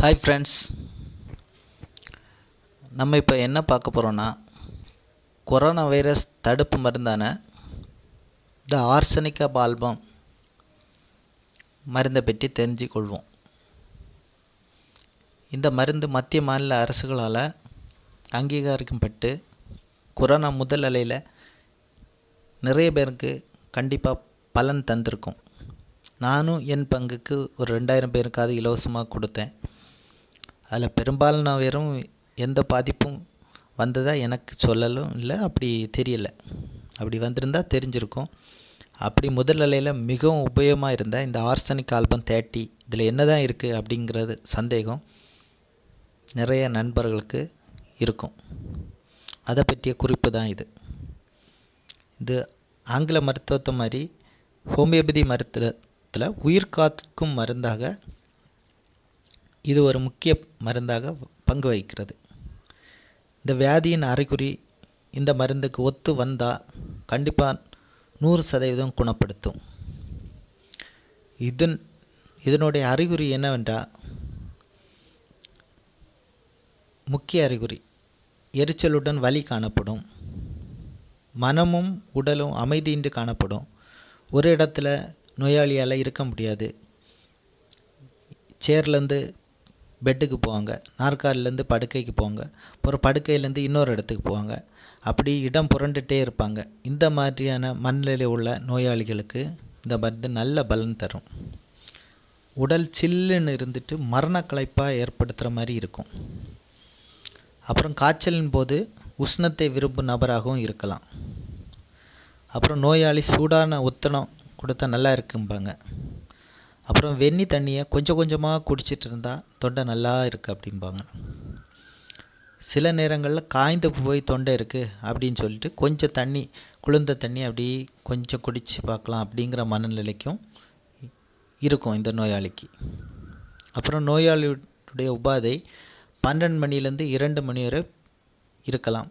Hi friends நம்ம இப்போ என்ன பார்க்க போகிறோன்னா கொரோனா வைரஸ் தடுப்பு மருந்தான த ஆர்சனிகா ஆல்பம் மருந்தை பற்றி தெரிஞ்சுக்கொள்வோம் இந்த மருந்து மத்திய மாநில அரசுகளால் அங்கீகரிக்கப்பட்டு கொரோனா முதல் அலையில் நிறைய பேருக்கு கண்டிப்பாக பலன் தந்திருக்கும். நானும் என் பங்குக்கு ஒரு ரெண்டாயிரம் பேருக்காவது இலவசமாக கொடுத்தேன். அதில் பெரும்பாலான பேரும் எந்த பாதிப்பும் வந்ததாக எனக்கு சொல்லலும் இல்லை அப்படி தெரியலை. அப்படி வந்திருந்தால் தெரிஞ்சிருக்கும். அப்படி முதல் அலையில் மிகவும் உபயோகமாக இருந்த இந்த ஆர்சனிக் ஆல்பம் தேர்ட்டி இதில் என்ன தான் இருக்குது அப்படிங்கிறது சந்தேகம் நிறைய நண்பர்களுக்கு இருக்கும். அதை பற்றிய குறிப்பு தான் இது. இது ஆங்கில மருத்துவத்தை மாதிரி ஹோமியோபதி மருத்துவத்தில் உயிர் காக்கும் மருந்தாக இது ஒரு முக்கிய மருந்தாக பங்கு வகிக்கிறது. இந்த வியாதியின் அறிகுறி இந்த மருந்துக்கு ஒத்து வந்தால் கண்டிப்பாக நூறு சதவீதம் குணப்படுத்தும். இதன் இதனுடைய அறிகுறி என்னவென்றால் முக்கிய அறிகுறி எரிச்சலுடன் வலி காணப்படும். மனமும் உடலும் அமைதியின்றி காணப்படும். ஒரு இடத்துல நோயாளியால் இருக்க முடியாது. சேர்லேருந்து பெட்டுக்கு போவாங்க. நாற்காலிலேருந்து படுக்கைக்கு போவாங்க. அப்புறம் படுக்கையிலேருந்து இன்னொரு இடத்துக்கு போவாங்க. அப்படி இடம் புரண்டுகிட்டே இருப்பாங்க. இந்த மாதிரியான மனநிலை உள்ள நோயாளிகளுக்கு இந்த மருந்து நல்ல பலன் தரும். உடல் சில்லுன்னு இருந்துட்டு மரணக்களைப்பாக ஏற்படுத்துகிற மாதிரி இருக்கும். அப்புறம் காய்ச்சலின் போது உஷ்ணத்தை விரும்பும் நபராகவும் இருக்கலாம். அப்புறம் நோயாளி சூடான உத்தனம் கொடுத்தா நல்லா இருக்கும்பாங்க. அப்புறம் வெந்நி தண்ணியை கொஞ்சம் கொஞ்சமாக குடிச்சிட்டு இருந்தால் தொண்டை நல்லா இருக்குது அப்படிம்பாங்க. சில நேரங்களில் காய்ந்து போய் தொண்டை இருக்குது அப்படின்னு சொல்லிட்டு கொஞ்சம் தண்ணி குளிர்ந்த தண்ணி அப்படி கொஞ்சம் குடித்து பார்க்கலாம் அப்படிங்கிற மனநிலைக்கும் இருக்கும் இந்த நோயாளிக்கு. அப்புறம் நோயாளியுடைய உபாதை பன்னெண்டு மணிலேருந்து இரண்டு மணி வரை இருக்கலாம்.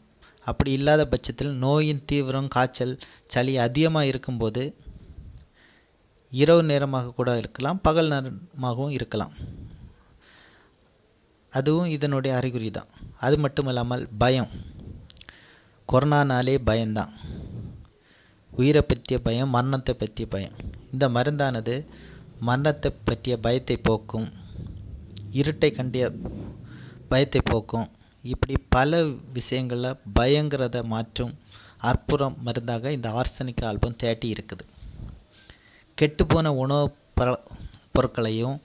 அப்படி இல்லாத பட்சத்தில் நோயின் தீவிரம் காய்ச்சல் சளி அதிகமாக இருக்கும்போது இரவு நேரமாக கூட இருக்கலாம் பகல் நேரமாகவும் இருக்கலாம். அதுவும் இதனுடைய அறிகுறி தான். அது மட்டும் இல்லாமல் பயம் கொரோனானாலே பயம்தான். உயிரை பற்றிய பயம் மரணத்தை பற்றிய பயம். இந்த மருந்தானது மரணத்தை பற்றிய பயத்தை போக்கும். இருட்டை கண்டிய பயத்தை போக்கும். இப்படி பல விஷயங்களில் பயங்கிறத மாற்றும் அற்புதம் மருந்தாக இந்த ஆர்சனிக் ஆல்பம் தேட்டி இருக்குது. கெட்டுப்போன உணவு ப பொருட்களையும்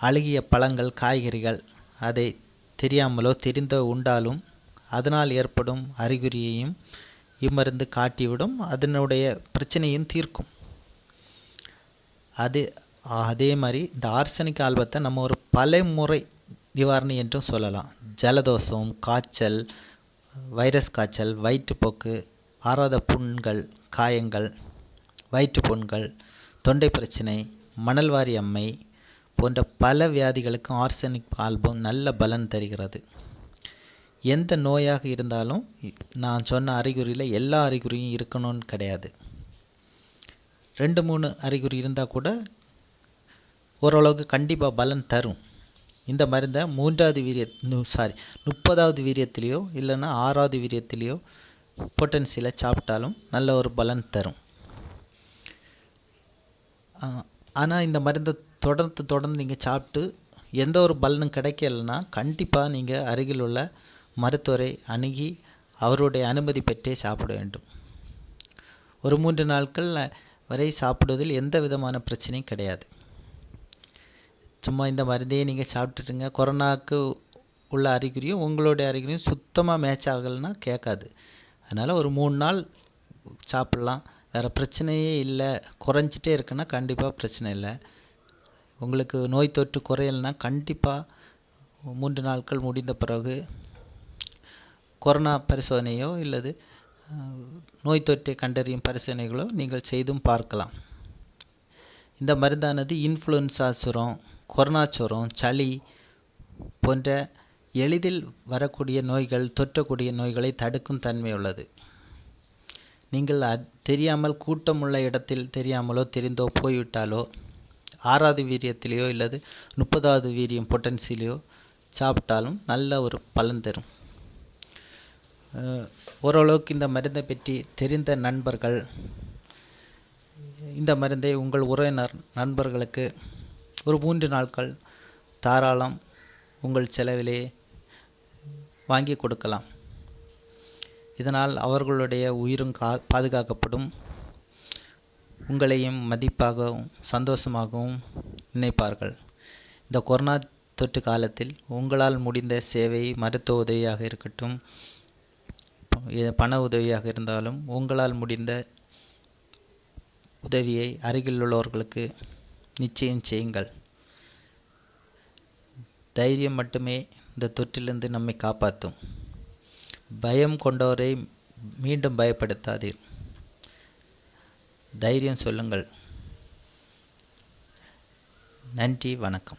அழுகிய பழங்கள் காய்கறிகள் அதை தெரியாமலோ தெரிந்தோ உண்டாலும் அதனால் ஏற்படும் அறிகுறியையும் இம்மருந்து காட்டிவிடும். அதனுடைய பிரச்சனையும் தீர்க்கும். அது அதே மாதிரி இந்த ஆர்சனிக் ஆல்பத்தை நம்ம ஒரு பலமுறை நிவாரணி என்றும் சொல்லலாம். ஜலதோஷம் காய்ச்சல் வைரஸ் காய்ச்சல் வயிற்றுப்போக்கு ஆறாத புண்கள் காயங்கள் வயிற்றுப்புண்கள் தொண்டை பிரச்சனை மணல்வாரி அம்மை போன்ற பல வியாதிகளுக்கும் ஆர்சனிக் ஆல்பம் நல்ல பலன் தருகிறது. எந்த நோயாக இருந்தாலும் நான் சொன்ன அறிகுறியில் எல்லா அறிகுறியும் இருக்கணும்னு கிடையாது. ரெண்டு மூணு அறிகுறி இருந்தால் கூட ஓரளவுக்கு கண்டிப்பாக பலன் தரும். இந்த மருந்தை மூன்றாவது வீரிய சாரி முப்பதாவது வீரியத்திலேயோ இல்லைன்னா ஆறாவது வீரியத்திலேயோ பொட்டன்சியில் சாப்பிட்டாலும் நல்ல ஒரு பலன் தரும். ஆனால் இந்த மருந்தை தொடர்ந்து தொடர்ந்து நீங்கள் சாப்பிட்டு எந்த ஒரு பலனும் கிடைக்கலன்னா கண்டிப்பாக நீங்கள் அருகில் உள்ள மருத்துவரை அணுகி அவருடைய அனுமதி பெற்றே சாப்பிட வேண்டும். ஒரு மூன்று நாட்கள் வரை சாப்பிடுவதில் எந்த விதமான பிரச்சனையும் கிடையாது. சும்மா இந்த மருந்தையே நீங்கள் சாப்பிட்டுட்டுங்க. கொரோனாவுக்கு உள்ள அறிகுறியும் உங்களுடைய அறிகுறியும் சுத்தமாக மேட்ச் ஆகலைன்னா கேட்காது. அதனால் ஒரு மூணு நாள் சாப்பிட்லாம். வேறு பிரச்சனையே இல்லை. குறைஞ்சிட்டே இருக்குன்னா கண்டிப்பாக பிரச்சனை இல்லை. உங்களுக்கு நோய் தொற்று குறையலைன்னா கண்டிப்பாக மூன்று நாட்கள் முடிந்த பிறகு கொரோனா பரிசோதனையோ இல்லது நோய் தொற்றை கண்டறியும் பரிசோதனைகளோ நீங்கள் செய்தும் பார்க்கலாம். இந்த மருந்தானது இன்ஃப்ளூயன்ஸா சுரம் கொரோனா சுரம் சளி போன்ற எளிதில் வரக்கூடிய நோய்கள் தொற்றக்கூடிய நோய்களை தடுக்கும் தன்மை உள்ளது. நீங்கள் தெரியாமல் கூட்டமுள்ள இடத்தில் தெரியாமலோ தெரிந்தோ போய்விட்டாலோ ஆறாவது வீரியத்திலேயோ இல்லது முப்பதாவது வீரியம் பொட்டன்சிலையோ சாப்பிட்டாலும் நல்ல ஒரு பலன் தரும். ஓரளவுக்கு இந்த மருந்தை பற்றி தெரிந்த நண்பர்கள் இந்த மருந்தை உங்கள் உறவினர் நண்பர்களுக்கு ஒரு மூன்று நாட்கள் தாராளம் உங்கள் செலவிலே வாங்கி கொடுக்கலாம். இதனால் அவர்களுடைய உயிரும் கா பாதுகாக்கப்படும். உங்களையும் மதிப்பாகவும் சந்தோஷமாகவும் நினைப்பார்கள். இந்த கொரோனா தொற்று காலத்தில் உங்களால் முடிந்த சேவை மருத்துவ உதவியாக இருக்கட்டும் பண உதவியாக இருந்தாலும் உங்களால் முடிந்த உதவியை அருகில் உள்ளவர்களுக்கு நிச்சயம் செய்யுங்கள். தைரியம் மட்டுமே இந்த தொற்றிலிருந்து நம்மை காப்பாற்றும். பயம் கொண்டவரை மீண்டும் பயப்படுத்தாதீர். தைரியம் சொல்லுங்கள். நன்றி வணக்கம்.